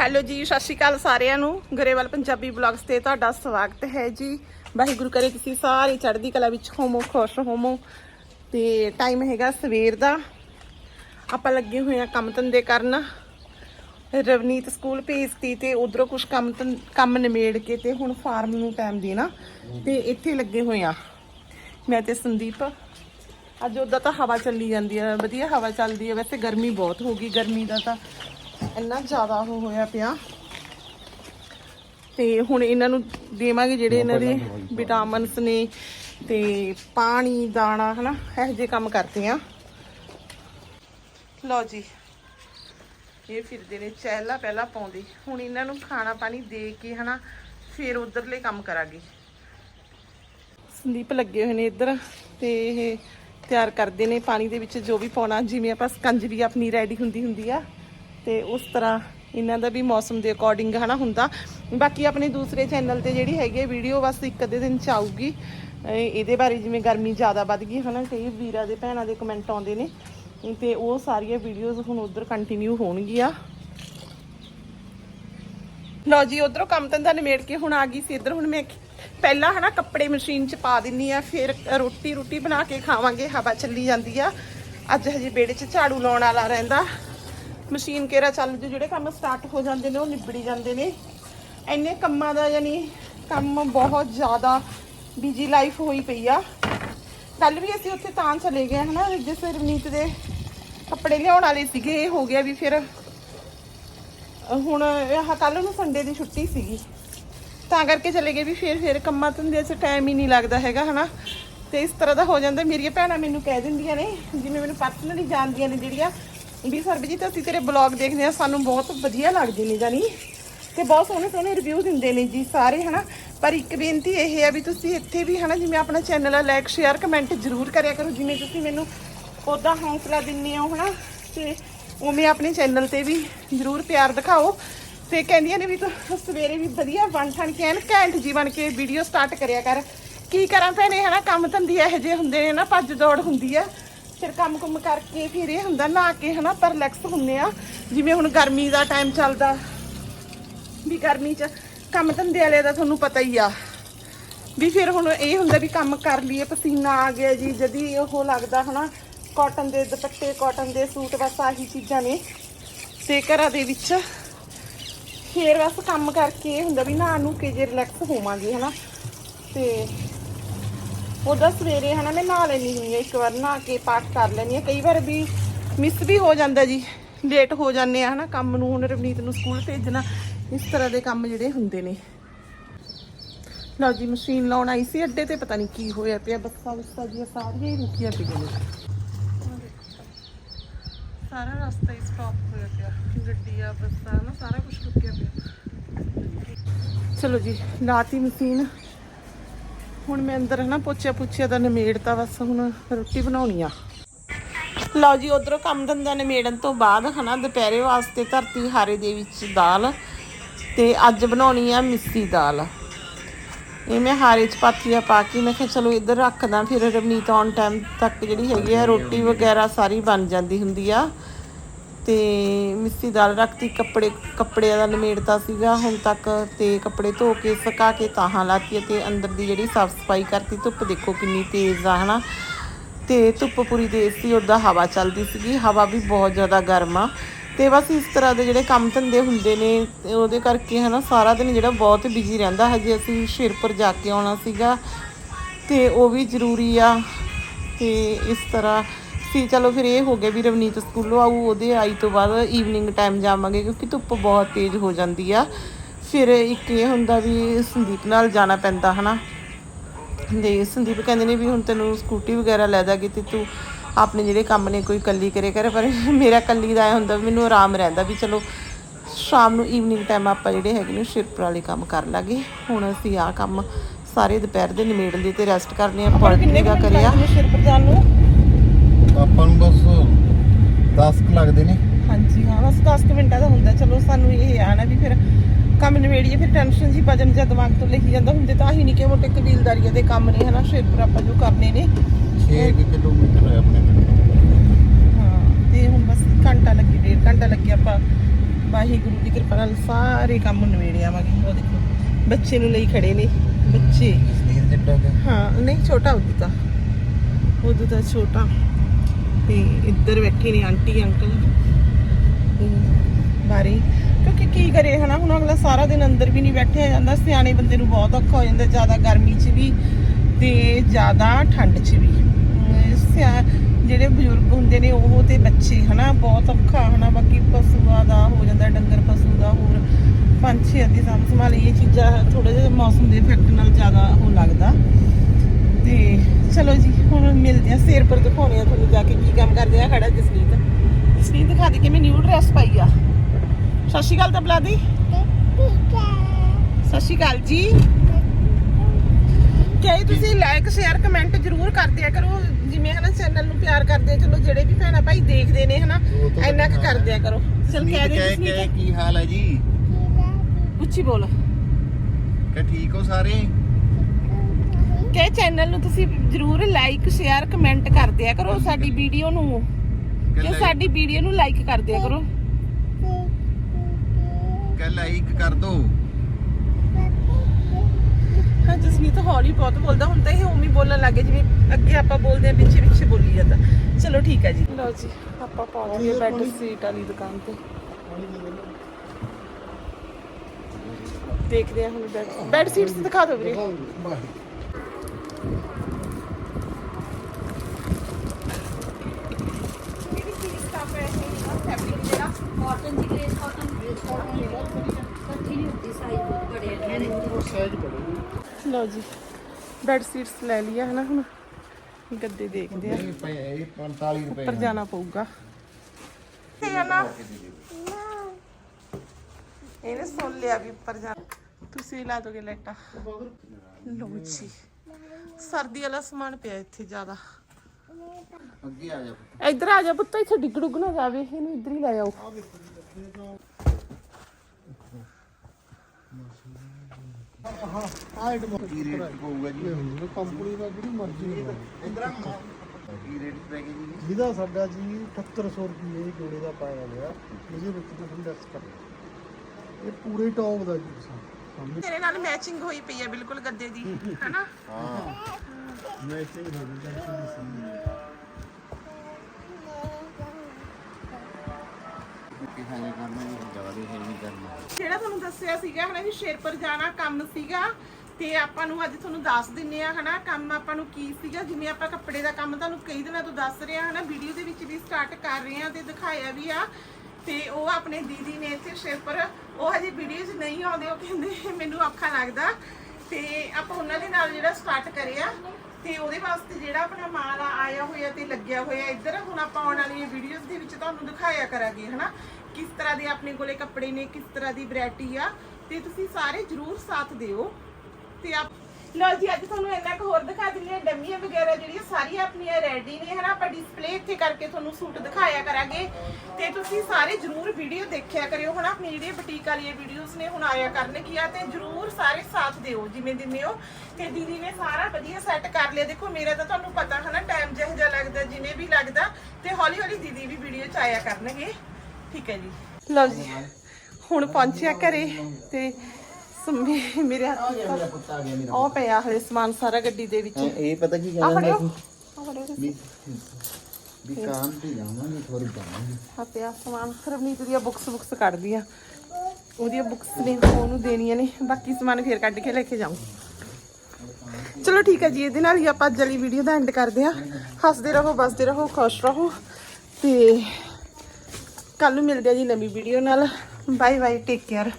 Hello ਜੀ, ਸਤਿ ਸ਼੍ਰੀ ਅਕਾਲ ਸਾਰਿਆਂ ਨੂੰ। ਗਰੇਵਾਲ ਪੰਜਾਬੀ ਬਲੌਗਸ ਤੇ ਤੁਹਾਡਾ ਸਵਾਗਤ ਹੈ ਜੀ। ਵਾਹਿਗੁਰੂ ਕਰੇ ਤੁਸੀਂ ਸਾਰੇ ਚੜ੍ਹਦੀ ਕਲਾ ਵਿੱਚ ਹੋਮੋ ਖੁਸ਼ ਹੋਮੋ ਤੇ ਟਾਈਮ ਹੈਗਾ ਸਵੇਰ ਦਾ। ਆਪਾਂ ਲੱਗੇ ਹੋਏ ਆ ਕੰਮ ਧੰਦੇ ਕਰਨ। ਰਵਨੀਤ ਸਕੂਲ ਭੇਜਤੀ ਤੇ ਉਧਰੋਂ ਕੁਝ ਕੰਮ ਧੰ- ਕੰਮ ਨਿਮੇੜ ਕੇ ਤੇ ਹੁਣ ਫਾਰਮ ਨੂੰ ਟਾਈਮ ਦੇਣਾ। ਤੇ ਇੱਥੇ ਲੱਗੇ ਹੋਏ ਆ ਮੈਂ ਤੇ ਸੰਦੀਪ। ਅੱਜ ਉਦਾਂ ਤਾਂ ਹਵਾ ਚੱਲੀ ਜਾਂਦੀ ਹੈ ਵਧੀਆ ਹਵਾ ਚੱਲਦੀ ਹੈ ਵੈਸੇ ਗਰਮੀ ਬਹੁਤ ਹੋ ਗਈ। ਗਰਮੀ ਦਾ ਤਾਂ ਇੰਨਾ ਜ਼ਿਆਦਾ ਉਹ ਹੋਇਆ ਪਿਆ। ਤੇ ਹੁਣ ਇਹਨਾਂ ਨੂੰ ਦੇਵਾਂਗੇ ਜਿਹੜੇ ਇਹਨਾਂ ਦੇ ਵਿਟਾਮਿਨਸ ਨੇ ਤੇ ਪਾਣੀ ਦਾਣਾ ਹਨਾ ਇਹੋ ਜਿਹੇ ਕੰਮ ਕਰਦੇ ਆ। ਲਓ ਜੀ ਇਹ ਫਿਰਦੇ ਨੇ ਚਹਿਲਾ ਪਹਿਲਾਂ ਪਾਉਂਦੇ। ਹੁਣ ਇਹਨਾਂ ਨੂੰ ਖਾਣਾ ਪਾਣੀ ਦੇ ਕੇ ਹਨਾ ਫਿਰ ਉਧਰਲੇ ਕੰਮ ਕਰਾਂਗੇ। ਸੰਦੀਪ ਲੱਗੇ ਹੋਏ ਨੇ ਇੱਧਰ ਤੇ ਇਹ ਤਿਆਰ ਕਰਦੇ ਨੇ ਪਾਣੀ ਦੇ ਵਿੱਚ ਜੋ ਵੀ ਪਾਉਣਾ ਜਿਵੇਂ ਆਪਾਂ ਸਕੰਜਵੀ ਆਪਣੀ ਰੈਡੀ ਹੁੰਦੀ ਹੁੰਦੀ ਆ। ਤੇ ਉਸ ਤਰ੍ਹਾਂ ਇਹਨਾਂ ਦਾ ਵੀ ਮੌਸਮ ਦੇ ਅਕੋਰਡਿੰਗ ਹਨਾ ਹੁੰਦਾ। ਬਾਕੀ ਆਪਣੇ ਦੂਸਰੇ ਚੈਨਲ ਤੇ ਜਿਹੜੀ ਹੈਗੀ ਵੀਡੀਓ ਬਸ ਇੱਕ ਅੱਧੇ ਦਿਨ ਚ ਆਊਗੀ। ਇਹਦੇ ਬਾਰੇ ਜਿਵੇਂ ਗਰਮੀ ਜ਼ਿਆਦਾ ਵੱਧ ਗਈ ਹਨਾ, ਕਈ ਵੀਰਾਂ ਦੇ ਭੈਣਾਂ ਦੇ ਕਮੈਂਟ ਆਉਂਦੇ ਨੇ। ਤੇ ਉਹ ਸਾਰੀਆਂ ਵੀਡੀਓਜ਼ ਹੁਣ ਉਧਰ ਕੰਟੀਨਿਊ ਹੋਣਗੀਆਂ। ਲਓ ਜੀ, ਉਧਰੋਂ ਕੰਮ ਧੰਦਾ ਨਿਮੇੜ ਕੇ ਹੁਣ ਆ ਗਈ ਸੀ। ਇੱਧਰ ਹੁਣ ਮੈਂ ਪਹਿਲਾਂ ਹਨਾ ਕੱਪੜੇ ਮਸ਼ੀਨ 'ਚ ਪਾ ਦਿੰਨੀ ਆ, ਫਿਰ ਰੋਟੀ ਰੋਟੀ ਬਣਾ ਕੇ ਖਾਵਾਂਗੇ, ਹਵਾ ਚੱਲੀ ਜਾਂਦੀ ਆ। ਅੱਜ ਹਜੇ ਵਿਹੜੇ 'ਚ ਝਾੜੂ ਲਾਉਣ ਵਾਲਾ ਰਹਿੰਦਾ। ਮਸ਼ੀਨ ਕੇਰਾ ਚੱਲ ਜੂ ਜਿਹੜੇ ਕੰਮ ਸਟਾਰਟ ਹੋ ਜਾਂਦੇ ਨੇ, ਉਹ ਨਿਬੜੀ ਜਾਂਦੇ ਨੇ। ਇੰਨੇ ਕੰਮਾਂ ਦਾ ਯਾਨੀ ਕੰਮ ਬਹੁਤ ਜ਼ਿਆਦਾ ਬਿਜ਼ੀ ਲਾਈਫ ਹੋਈ ਪਈ ਆ। ਕੱਲ ਵੀ ਅਸੀਂ ਉੱਥੇ ਤਾਂ ਚਲੇ ਗਏ, ਹਨਾ, ਜਿਸ ਰਵਨੀਤ ਦੇ ਕੱਪੜੇ ਲਿਆਉਣ ਵਾਲੇ ਸੀਗੇ, ਇਹ ਹੋ ਗਿਆ ਵੀ ਫਿਰ, ਹੁਣ ਆਹ ਕੱਲ ਨੂੰ ਸੰਡੇ ਦੀ ਛੁੱਟੀ ਸੀਗੀ। ਤਾਂ ਕਰਕੇ ਚਲੇ ਗਏ ਵੀ ਫਿਰ ਫਿਰ ਕੰਮਾਂ ਧੰਦਿਆਂ 'ਚ ਟਾਈਮ ਹੀ ਨਹੀਂ ਲੱਗਦਾ ਹੈਗਾ, ਹਨਾ। ਤੇ ਇਸ ਤਰ੍ਹਾਂ ਦਾ ਹੋ ਜਾਂਦਾ, ਮੇਰੀਆਂ ਭੈਣਾਂ ਮੈਨੂੰ ਕਹਿ ਦਿੰਦੀਆਂ ਨੇ, ਜਿਵੇਂ ਮੈਨੂੰ ਪਰਸਨਲੀ ਜਾਣਦੀਆਂ ਨੇ ਜਿਹੜੀਆਂ ਵੀ ਸਰਬਜੀਤ ਅਸੀਂ ਤੇਰੇ ਬਲੌਗ ਦੇਖਦੇ ਆ ਸਾਨੂੰ ਬਹੁਤ ਵਧੀਆ ਲੱਗਦੇ ਨੇ ਜਾਨੀ। ਤੇ ਬਹੁਤ ਸੋਹਣੇ ਸੋਹਣੇ ਰਿਵਿਊ ਦਿੰਦੇ ਨੇ ਜੀ ਸਾਰੇ, ਹਨਾ। ਪਰ ਇੱਕ ਬੇਨਤੀ ਇਹ ਹੈ ਵੀ ਤੁਸੀਂ ਇੱਥੇ ਵੀ, ਹਨਾ, ਜਿਵੇਂ ਆਪਣਾ ਚੈਨਲ ਆ ਲਾਈਕ ਸ਼ੇਅਰ ਕਮੈਂਟ ਜ਼ਰੂਰ ਕਰਿਆ ਕਰੋ। ਜਿਵੇਂ ਤੁਸੀਂ ਮੈਨੂੰ ਉਹਦਾ ਹੌਸਲਾ ਦਿੰਦੇ ਹੋ, ਹਨਾ, ਤੇ ਉਵੇਂ ਆਪਣੇ ਚੈਨਲ ਤੇ ਵੀ ਜ਼ਰੂਰ ਪਿਆਰ ਦਿਖਾਓ। ਤੇ ਕਹਿੰਦੀਆਂ ਨੇ ਵੀ ਤੂੰ ਸਵੇਰੇ ਵੀ ਵਧੀਆ ਬਣ ਠਣ ਕੇ ਐਨ ਘੈਂਟ ਜੀ ਬਣ ਕੇ ਵੀਡੀਓ ਸਟਾਰਟ ਕਰਿਆ ਕਰ। ਕੀ ਕਰਾਂ ਭੈਣੇ, ਹਨਾ, ਕੰਮ ਧੰਦੀ ਇਹੋ ਜਿਹੇ ਹੁੰਦੇ ਨੇ ਨਾ, ਭੱਜ ਦੌੜ ਹੁੰਦੀ ਆ। ਫਿਰ ਕੰਮ ਕੁਮ ਕਰਕੇ ਫਿਰ ਇਹ ਹੁੰਦਾ ਨਹਾ ਕੇ ਹਨਾ ਪਰ ਰਿਲੈਕਸ ਹੁੰਨੇ ਆ। ਜਿਵੇਂ ਹੁਣ ਗਰਮੀ ਦਾ ਟਾਈਮ ਚੱਲਦਾ, ਵੀ ਗਰਮੀ 'ਚ ਕੰਮ ਧੰਦੇ ਵਾਲੇ ਦਾ ਤੁਹਾਨੂੰ ਪਤਾ ਹੀ ਆ। ਵੀ ਫਿਰ ਹੁਣ ਇਹ ਹੁੰਦਾ ਵੀ ਕੰਮ ਕਰ ਲਈਏ, ਪਸੀਨਾ ਆ ਗਿਆ ਜੀ, ਜਦੀ ਉਹ ਲੱਗਦਾ ਹਨਾ ਕਾਟਨ ਦੇ ਦੁਪੱਟੇ ਕਾਟਨ ਦੇ ਸੂਟ, ਬਸ ਆਹੀ ਚੀਜ਼ਾਂ ਨੇ। ਤੇ ਘਰਾਂ ਦੇ ਵਿੱਚ ਫੇਰ ਬਸ ਕੰਮ ਕਰਕੇ ਇਹ ਹੁੰਦਾ ਵੀ ਨਹਾ ਨੂੰ ਕੇ ਜੇ ਰਿਲੈਕਸ ਹੋਵਾਂਗੇ ਹਨਾ। ਤੇ ਉਹਦਾ ਸਵੇਰੇ ਹਨਾ ਮੈਂ ਨਹਾ ਲੈਣੀ ਹੁੰਦੀ ਆ ਇੱਕ ਵਾਰ ਨਹਾ ਕੇ ਪਾਠ ਕਰ ਲੈਣੀ ਆ ਕਈ ਵਾਰ ਵੀ ਮਿਸ ਵੀ ਹੋ ਜਾਂਦਾ ਜੀ ਲੇਟ ਹੋ ਜਾਂਦੇ ਆ ਹਨਾ ਕੰਮ ਨੂੰ, ਹੁਣ ਰਵਨੀਤ ਨੂੰ ਸਕੂਲ ਭੇਜਣਾ, ਇਸ ਤਰ੍ਹਾਂ ਦੇ ਕੰਮ ਜਿਹੜੇ ਹੁੰਦੇ ਨੇ। ਲਓ ਜੀ ਮਸ਼ੀਨ ਲਾਉਣ ਆਈ ਸੀ ਅੱਡੇ ਤੇ, ਪਤਾ ਨਹੀਂ ਕੀ ਹੋਇਆ ਪਿਆ, ਬੱਸਾਂ ਬੱਸਾਂ ਜੀ ਸਾਰੀਆਂ ਹੀ ਰੁਕੀਆਂ ਪਈਆਂ ਨੇ। ਸਾਰਾ ਰਸਤਾ ਹੀ ਸਟਾਪ ਹੋਇਆ ਪਿਆ, ਗੱਡੀਆਂ, ਬੱਸਾਂ ਨਾ ਸਾਰਾ ਕੁਝ ਰੁਕਿਆ ਪਿਆ। ਚਲੋ ਜੀ, ਲਾਤੀ ਮਸ਼ੀਨ ਹੁਣ ਮੈਂ ਅੰਦਰ ਹਨਾ ਪੋਚਿਆ ਪੁੱਛਿਆ ਦਾ ਨਿਮੇੜਤਾ ਬਸ ਹੁਣ ਰੋਟੀ ਬਣਾਉਣੀ ਆ। ਲਓ ਜੀ, ਉਧਰੋਂ ਕੰਮ ਧੰਦਾ ਨਿਮੇੜਨ ਤੋਂ ਬਾਅਦ ਹਨਾ ਦੁਪਹਿਰੇ ਵਾਸਤੇ ਧਰਤੀ ਹਾਰੇ ਦੇ ਵਿੱਚ ਦਾਲ ਤੇ ਅੱਜ ਬਣਾਉਣੀ ਆ ਮਿੱਸੀ ਦਾਲ। ਇਹ ਮੈਂ ਹਾਰੇ ਚ ਪਾਥੀਆਂ ਪਾ ਕੇ ਮੈਂ ਕਿਹਾ ਚਲੋ ਇੱਧਰ ਰੱਖਦਾ, ਫਿਰ ਰਵਨੀਤ ਆਨ ਟਾਈਮ ਤੱਕ ਜਿਹੜੀ ਹੈਗੀ ਆ, ਰੋਟੀ ਵਗੈਰਾ ਸਾਰੀ ਬਣ ਜਾਂਦੀ ਹੁੰਦੀ ਆ। ਤੇ ਮਿੱਸੀ ਦਾਲ ਰੱਖਤੀ, ਕੱਪੜੇ, ਕੱਪੜਿਆਂ ਦਾ ਨਿਮੇੜਤਾ ਸੀਗਾ। ਹੁਣ ਤੱਕ ਤੇ ਕੱਪੜੇ ਧੋ ਕੇ, ਸੁਕਾ ਕੇ ਤਾਹਾਂ ਲਾਤੀ ਤੇ ਅੰਦਰ ਦੀ ਜਿਹੜੀ ਸਾਫ਼ ਸਫ਼ਾਈ ਕਰਤੀ, ਧੁੱਪ ਦੇਖੋ ਕਿੰਨੀ ਤੇਜ਼ ਆ, ਹਨਾ। ਤੇ ਧੁੱਪ ਪੂਰੀ ਤੇਜ਼ ਸੀ ਉਹਦਾ ਹਵਾ ਚੱਲਦੀ ਸੀਗੀ। ਹਵਾ ਵੀ ਬਹੁਤ ਜ਼ਿਆਦਾ ਗਰਮ ਆ। ਤੇ ਬਸ ਇਸ ਤਰ੍ਹਾਂ ਦੇ ਜਿਹੜੇ ਕੰਮ ਧੰਦੇ ਹੁੰਦੇ ਨੇ ਉਹਦੇ ਕਰਕੇ, ਹਨਾ, ਸਾਰਾ ਦਿਨ ਜਿਹੜਾ ਬਹੁਤ ਬਿਜ਼ੀ ਰਹਿੰਦਾ। ਹਜੇ ਅਸੀਂ ਸ਼ੇਰਪੁਰ ਜਾ ਕੇ ਆਉਣਾ ਸੀਗਾ। ਤੇ ਉਹ ਵੀ ਜ਼ਰੂਰੀ ਆ। ਤੇ ਇਸ ਤਰ੍ਹਾਂ ਸੀ ਚਲੋ ਫਿਰ ਇਹ ਹੋ ਗਿਆ ਵੀ ਰਵਨੀਤ ਸਕੂਲੋਂ ਆਊ ਉਹਦੇ ਆਈ ਤੋਂ ਬਾਅਦ ਈਵਨਿੰਗ ਟਾਈਮ ਜਾਵਾਂਗੇ ਕਿਉਂਕਿ ਧੁੱਪ ਬਹੁਤ ਤੇਜ਼ ਹੋ ਜਾਂਦੀ ਆ। ਫਿਰ ਇੱਕ ਇਹ ਹੁੰਦਾ ਵੀ ਸੰਦੀਪ ਨਾਲ ਜਾਣਾ ਪੈਂਦਾ ਹਨਾ? ਦੇ ਸੰਦੀਪ ਕਹਿੰਦੇ ਨੇ ਵੀ ਹੁਣ ਤੈਨੂੰ ਸਕੂਟੀ ਵਗੈਰਾ ਲੈ ਦਾਂਗੇ ਤੇ ਤੂੰ ਆਪਣੇ ਜਿਹੜੇ ਕੰਮ ਨੇ ਕੋਈ ਕੱਲੀ ਕਰੇ ਕਰ ਪਰ ਮੇਰਾ ਕੱਲੀ ਦਾ ਹੁੰਦਾ ਵੀ ਮੈਨੂੰ ਆਰਾਮ ਰਹਿੰਦਾ ਵੀ ਚਲੋ ਸ਼ਾਮ ਨੂੰ ਈਵਨਿੰਗ ਟਾਈਮ ਆਪਾਂ ਜਿਹੜੇ ਹੈਗੇ ਨੇ ਸ਼ਿਰਪੁਰ ਵਾਲੇ ਕੰਮ ਕਰ ਲਾਂਗੇ। ਹੁਣ ਅਸੀਂ ਆਹ ਕੰਮ ਸਾਰੇ ਦੁਪਹਿਰ ਦੇ ਨਿਮੇੜ ਲਈ ਤੇ ਰੈਸਟ ਕਰਨੇ ਆ ਪੌਲਟਰੀ ਦਾ ਕਰਿਆ। ਸ਼ਿਰਪੁਰ ਜਾਣ ਨੂੰ ਆਪਾਂ ਨੂੰ ਬਸ 10 ਕੁ ਲੱਗਦੇ ਨੇ। ਹਾਂਜੀ ਹਾਂ ਬਸ 10 ਕੁ ਮਿੰਟਾਂ ਦਾ ਹੁੰਦਾ ਚਲੋ ਸਾਨੂੰ ਇਹ ਆ ਨਾ ਵੀ ਫਿਰ ਕੰਮ ਨਿਬੇੜੀਏ ਫਿਰ ਟੈਨਸ਼ਨ ਜੀ ਵਜਨ ਜਾਂ ਦਿਮਾਗ ਤੋਂ ਲਿਖੀ ਜਾਂਦਾ ਹੁੰਦੇ ਤਾਂ ਆਹੀ ਨਿੱਕੇ ਮੋਟੇ ਕਬੀਲਦਾਰੀਆਂ ਦੇ ਕੰਮ ਨੇ ਹਨਾ ਸ਼ੇਰਪੁਰ ਆਪਾਂ ਜੋ ਕਰਨੇ ਨੇ। 6 ਕਿਲੋਮੀਟਰ ਹੈ ਆਪਣੇ ਪਿੰਡ ਤੋਂ। ਹਾਂ ਤੇ ਹੁਣ ਬਸ ਘੰਟਾ ਲੱਗੀ ਡੇਢ ਘੰਟਾ ਲੱਗੀ ਆਪਾਂ ਵਾਹਿਗੁਰੂ ਦੀ ਕਿਰਪਾ ਨਾਲ ਸਾਰੇ ਕੰਮ ਨਵੇੜੇ ਆਵਾਂਗੇ। ਉਹ ਦੇਖੋ ਬੱਚੇ ਨੂੰ ਲਈ ਖੜੇ ਨੇ ਬੱਚੇ। ਨੀਰ ਜਿੱਡਾ ਕੇ ਹਾਂ ਨਹੀਂ ਛੋਟਾ ਉਦੋਂ ਤਾਂ ਉਦੋਂ ਤਾਂ ਛੋਟਾ। ਤੇ ਇੱਧਰ ਬੈਠੇ ਨੇ ਆਂਟੀ, ਅੰਕਲ। ਤੇ ਬਾਰੀ। ਕਿਉਂਕਿ ਕੀ ਕਰੇ ਹਨਾ, ਹੁਣ ਅਗਲਾ ਸਾਰਾ ਦਿਨ ਅੰਦਰ ਵੀ ਨਹੀਂ ਬੈਠਿਆ ਜਾਂਦਾ। ਸਿਆਣੇ ਬੰਦੇ ਨੂੰ ਬਹੁਤ ਔਖਾ ਹੋ ਜਾਂਦਾ, ਜ਼ਿਆਦਾ ਗਰਮੀ 'ਚ ਵੀ ਤੇ ਜ਼ਿਆਦਾ ਠੰਡ 'ਚ ਵੀ। ਸਿਆ- ਜਿਹੜੇ ਬਜ਼ੁਰਗ ਹੁੰਦੇ ਨੇ, ਉਹ ਤੇ ਬੱਚੇ, ਹਨਾ, ਬਹੁਤ ਔਖਾ, ਹਨਾ, ਬਾਕੀ ਪਸ਼ੂਆਂ ਦਾ ਹੋ ਜਾਂਦਾ, ਡੰਗਰ ਪਸ਼ੂ ਦਾ, ਹੋਰ ਪੰਛੀ ਦੀ ਸਾਂਭ ਸੰਭਾਲ, ਇਹ ਚੀਜ਼ਾਂ ਥੋੜੇ ਜਿਹਾ ਮੌਸਮ ਦੇ ਇਫੈਕਟ ਨਾਲ ਜ਼ਿਆਦਾ ਉਹ ਲੱਗਦਾ। ਤੇ ਚਲੋ ਜੀ ਹੁਣ ਮਿਲਦੇ ਆ ਸੇਰ ਪਰ ਦਿਖਾਉਣੇ ਆ ਤੁਹਾਨੂੰ ਜਾ ਕੇ ਕੀ ਕੰਮ ਕਰਦੇ ਆ ਖੜਾ ਜਸਨੀਤ। ਜਸਨੀਤ ਦਿਖਾ ਦੇ ਕਿ ਮੈਂ ਨਿਊ ਡਰੈਸ ਪਾਈ ਆ। ਸਤਿ ਸ਼੍ਰੀ ਅਕਾਲ ਤਾਂ ਬੁਲਾ ਦੀ ਸਤਿ ਸ਼੍ਰੀ ਅਕਾਲ ਜੀ। ਕਿ ਤੁਸੀਂ ਲਾਈਕ ਸ਼ੇਅਰ ਕਮੈਂਟ ਜ਼ਰੂਰ ਕਰਦੇ ਆ ਕਰੋ। ਜਿਵੇਂ ਹਨਾ ਚੈਨਲ ਨੂੰ ਪਿਆਰ ਕਰਦੇ ਆ ਚਲੋ ਜਿਹੜੇ ਵੀ ਭੈਣਾਂ ਭਾਈ ਦੇਖਦੇ ਨੇ ਹਨਾ ਇੰਨਾ ਕੁ। ਕਰਦੇ ਆ ਕਰੋ। ਚਲ ਕਹਿ ਦੇ ਕਹਿ ਜਸਨੀਤ। ਕੀ ਹਾਲ ਹੈ ਜੀ? ਉੱਚੀ ਬੋਲ। ਕਿ ਠੀਕ ਹੋ ਸਾਰੇ? ਕਿ ਚੈਨਲ ਨੂੰ ਤੁਸੀਂ ਜ਼ਰੂਰ ਲਾਈਕ ਸ਼ੇਅਰ ਕਮੈਂਟ ਕਰਦੇ ਆ ਕਰੋ। ਸਾਡੀ ਵੀਡੀਓ ਨੂੰ ਕਿ ਕਿ ਸਾਡੀ ਵੀਡੀਓ ਨੂੰ ਲਾਈਕ ਕਰ ਦਿਆ ਕਰੋ। ਕਿ ਲਾਈਕ ਕਰ ਦੋ? ਹਾਂ ਜਸਮੀਤ ਹੌਲੀ ਬਹੁਤ ਬੋਲਦਾ। ਹੁਣ ਤਾਂ ਇਹ ਹੀ ਬੋਲਣ ਲੱਗੇ ਜਿਵੇਂ ਅੱਗੇ ਆਪਾਂ ਬੋਲਦੇ ਆ ਪਿੱਛੇ ਪਿੱਛੇ ਬੋਲੀ ਜਾਂਦਾ। ਚਲੋ ਠੀਕ ਹੈ ਜੀ। ਲਓ ਜੀ ਆਪਾਂ ਪਹੁੰਚ ਗਏ ਬੈੱਡ ਸੀਟ ਵਾਲੀ ਦੁਕਾਨ ਤੇ। ਦੇਖਦੇ ਆ ਹੁਣ ਬੈੱਡ ਬੈੱਡ ਸੀਟਸ ਦਿਖਾ ਦਿਓ ਵੀਰੇ ਮੇਰੀ ਕੀ ਸਟਾਫ ਹੈ ਇਹ ਫੈਬਰਿਕ ਜਿਹੜਾ ਕਾਟਨ ਦੀ ਗ੍ਰੇਸ ਕਾਟਨ ਗ੍ਰੇਸ ਕਾਟਨ ਦੀ ਕੱਠੀ ਨਹੀਂ ਹੁੰਦੀ ਸਾਈਜ਼ ਬਹੁਤ ਬੜੇ ਆ ਮੇਰੇ ਲਓ ਜੀ ਬੈੱਡ ਸੀਟਸ ਲੈ ਲਿਆ ਹਨਾ ਹੁਣ। ਗੱਦੇ ਦੇਖਦੇ ਆ। ਇਹ ਪਏ ਇਹ 45 ਰੁਪਏ ਉੱਪਰ ਜਾਣਾ ਪਊਗਾ। ਇਹਨੇ ਸੁਣ ਲਿਆ ਵੀ ਉੱਪਰ ਜਾ ਤੁਸੀਂ ਲਾ ਦੋਗੇ ਲੈਟਾ ਲਓ ਜੀ। ਸਰਦੀ ਵਾਲਾ ਸਮਾਨ ਪਿਆ ਇੱਥੇ ਜ਼ਿਆਦਾ। ਅੱਗੇ ਆ ਜਾ ਇੱਧਰ ਆ ਜਾ ਪੁੱਤ ਇੱਥੇ ਡਿੱਗ ਡੁੱਗ ਨਾ ਜਾਵੇ ਇਹਨੂੰ ਇੱਧਰ ਹੀ ਲੈ ਜਾਓ ਕੀ ਰੇਟ ਪਊਗਾ ਜੀ ਕੰਪਨੀ ਦਾ ਜਿਹੜੀ ਮਰਜ਼ੀ ਹੋਵੇ ਇਧਰ ਕੀ ਰੇਟ ਪੈ ਗਈ ਜੀ ਜਿਹਦਾ ਸਾਡਾ ਜੀ 7800 ਰੁਪਏ ਦੀ ਜੋੜੇ ਦਾ ਪਾਇਆ ਗਿਆ ਇਹਦੇ ਵਿੱਚ ਤੁਸੀਂ ਲੈਸ ਕਰ ਇਹ ਪੂਰੇ ਟੌਪ ਦਾ ਜੀ ਸਾਹਮਣੇ ਤੇਰੇ ਨਾਲ ਮੈਚਿੰਗ ਹੋਈ ਪਈ ਹੈ ਬਿਲਕੁਲ ਗੱਦੇ ਦੀ ਹੈਨਾ? ਹਾਂ। ਮੈਚਿੰਗ ਹੋ ਗਈ ਟੈਂਸ਼ਨ ਕਿ ਕਰਨਾ ਨਹੀਂ ਜ਼ਿਆਦਾ ਹੈ ਨਹੀਂ ਕਰਨਾ। ਜਿਹੜਾ ਤੁਹਾਨੂੰ ਦੱਸਿਆ ਸੀਗਾ, ਹਨਾ, ਵੀ ਸ਼ੇਰਪੁਰ ਜਾਣਾ ਕੰਮ ਸੀਗਾ, ਤੇ ਆਪਾਂ ਨੂੰ ਅੱਜ ਤੁਹਾਨੂੰ ਦੱਸ ਦਿੰਨੇ ਆ, ਹਨਾ, ਕੰਮ ਆਪਾਂ ਨੂੰ ਕੀ ਸੀਗਾ, ਜਿਵੇਂ ਆਪਾਂ ਕੱਪੜੇ ਦਾ ਕੰਮ ਤੁਹਾਨੂੰ ਕਈ ਦਿਨਾਂ ਤੋਂ ਦੱਸ ਰਹੇ ਹਨਾ, ਵੀਡੀਓ ਦੇ ਵਿੱਚ ਵੀ ਸਟਾਰਟ ਕਰ ਰਹੇ ਆ ਤੇ ਦਿਖਾਇਆ ਵੀ ਆ, ਤੇ ਉਹ ਆਪਣੇ ਦੀਦੀ ਨੇ ਇੱਥੇ ਸ਼ੇਰਪੁਰ, ਉਹ ਹਜੇ ਵੀਡੀਓ 'ਚ ਨਹੀਂ ਆਉਂਦੇ, ਉਹ ਕਹਿੰਦੇ, ਮੈਨੂੰ ਔਖਾ ਲੱਗਦਾ। ਤੇ ਆਪਾਂ ਉਹਨਾਂ ਦੇ ਨਾਲ ਜਿਹੜਾ ਸਟਾਰਟ ਕਰਿਆ, ਤੇ ਉਹਦੇ ਵਾਸਤੇ ਜਿਹੜਾ ਆਪਣਾ ਮਾਲ ਆਇਆ ਹੋਇਆ ਤੇ ਲੱਗਿਆ ਹੋਇਆ, ਇੱਧਰ ਹੁਣ ਆਪਾਂ ਆਉਣ ਵਾਲੀਆਂ ਵੀਡੀਓਜ਼ ਦੇ ਵਿੱਚ ਤੁਹਾਨੂੰ ਦਿਖਾਇਆ ਕਰਾਂਗੇ, ਹਨਾ। ਕਿਸ ਤਰ੍ਹਾਂ ਦੇ ਆਪਣੇ ਕੋਲੇ ਕੱਪੜੇ ਨੇ, ਕਿਸ ਤਰ੍ਹਾਂ ਦੀ ਵੈਰਾਈਟੀ ਆ, ਤੇ ਤੁਸੀਂ ਸਾਰੇ ਜਰੂਰ ਸਾਥ ਦਿਓ। ਤੇ ਆਪ ਲਓ ਜੀ, ਅੱਜ ਤੁਹਾਨੂੰ ਇੰਨਾ ਕੁ ਹੋਰ ਦਿਖਾ ਦਿੰਦੇ ਆ ਡੰਮੀਆਂ ਵਗੈਰਾ ਜਿਹੜੀਆਂ ਸਾਰੀਆਂ ਆਪਣੀਆਂ ਰੈਡੀ ਨੇ, ਹਨਾ? ਆਪਾਂ ਡਿਸਪਲੇ ਇੱਥੇ ਕਰਕੇ ਤੁਹਾਨੂੰ ਸੂਟ ਦਿਖਾਇਆ ਕਰਾਂਗੇ। ਤੇ ਤੁਸੀਂ ਸਾਰੇ ਜਰੂਰ ਵੀਡੀਓ ਦੇਖਿਆ ਕਰਿਓ, ਹਨਾ? ਆਪਣੀ ਜਿਹੜੀਆਂ ਬੁਟੀਕ ਵਾਲੀਆਂ ਵੀਡੀਓਜ਼ ਨੇ, ਹੁਣ ਆਇਆ ਕਰਨਗੀਆਂ, ਤੇ ਜਰੂਰ ਸਾਰੇ ਸਾਥ ਦਿਓ, ਜਿਵੇਂ ਦਿੰਦੇ ਹੋ। ਤੇ ਦੀਦੀ ਨੇ ਸਾਰਾ ਵਧੀਆ ਸੈੱਟ ਕਰ ਲਿਆ। ਦੇਖੋ, ਮੇਰਾ ਤਾਂ ਤੁਹਾਨੂੰ ਪਤਾ, ਹਨਾ ਟਾਈਮ ਜਿਹਾ ਲੱਗਦਾ, ਜਿਵੇਂ ਵੀ ਲੱਗਦਾ, ਤੇ ਹੌਲੀ ਹੌਲੀ ਦੀਦੀ ਵੀ ਵੀਡੀਓ ਚ ਆਇਆ ਕਰਨਗੇ। ਠੀਕ ਹੈ ਜੀ। ਲਓ ਜੀ ਹੁਣ ਪਹੁੰਚਿਆ ਘਰੇ ਤੇ ਸੰਮੀ ਮੇਰੇ ਹੱਥ ਵਿੱਚ ਉਹ ਪਿਆ ਹਲੇ ਸਮਾਨ ਸਾਰਾ ਗੱਡੀ ਦੇ ਵਿੱਚ। ਇਹ ਪਤਾ ਕੀ ਆ ਕਹਿੰਦਾ ਫੜਿਓ। ਆ ਫੜਿਓ ਤੁਸੀਂ। ਵੀ ਵੀ ਕੰਮ ਤੇ ਜਾਵਾਂਗੇ ਥੋੜੀ ਜਾਵਾਂਗੇ। ਆ ਪਿਆ ਸਮਾਨ। ਸਰਵਨੀਤ ਦੀਆਂ ਬੁੱਕਸ ਬੁੱਕਸ ਕੱਢਦੀਆਂ। ਉਹਦੀਆਂ ਬੁੱਕਸ ਨੇ ਉਹਨੂੰ ਦੇਣੀਆਂ ਨੇ। ਬਾਕੀ ਸਮਾਨ ਫੇਰ ਕੱਢ ਕੇ ਲੈ ਕੇ ਜਾਊਂ। ਚਲੋ ਠੀਕ ਹੈ ਜੀ ਇਹਦੇ ਨਾਲ ਹੀ ਆਪਾਂ ਅੱਜ ਵਾਲੀ ਵੀਡੀਓ ਦਾ ਐਂਡ ਕਰਦੇ ਹਾਂ। ਹੱਸਦੇ ਰਹੋ ਬਸਦੇ ਰਹੋ ਖੁਸ਼ ਰਹੋ। ਤੇ ਕੱਲ ਨੂੰ ਮਿਲਦੇ ਆ ਜੀ ਨਵੀਂ ਵੀਡੀਓ ਨਾਲ। Bye bye take care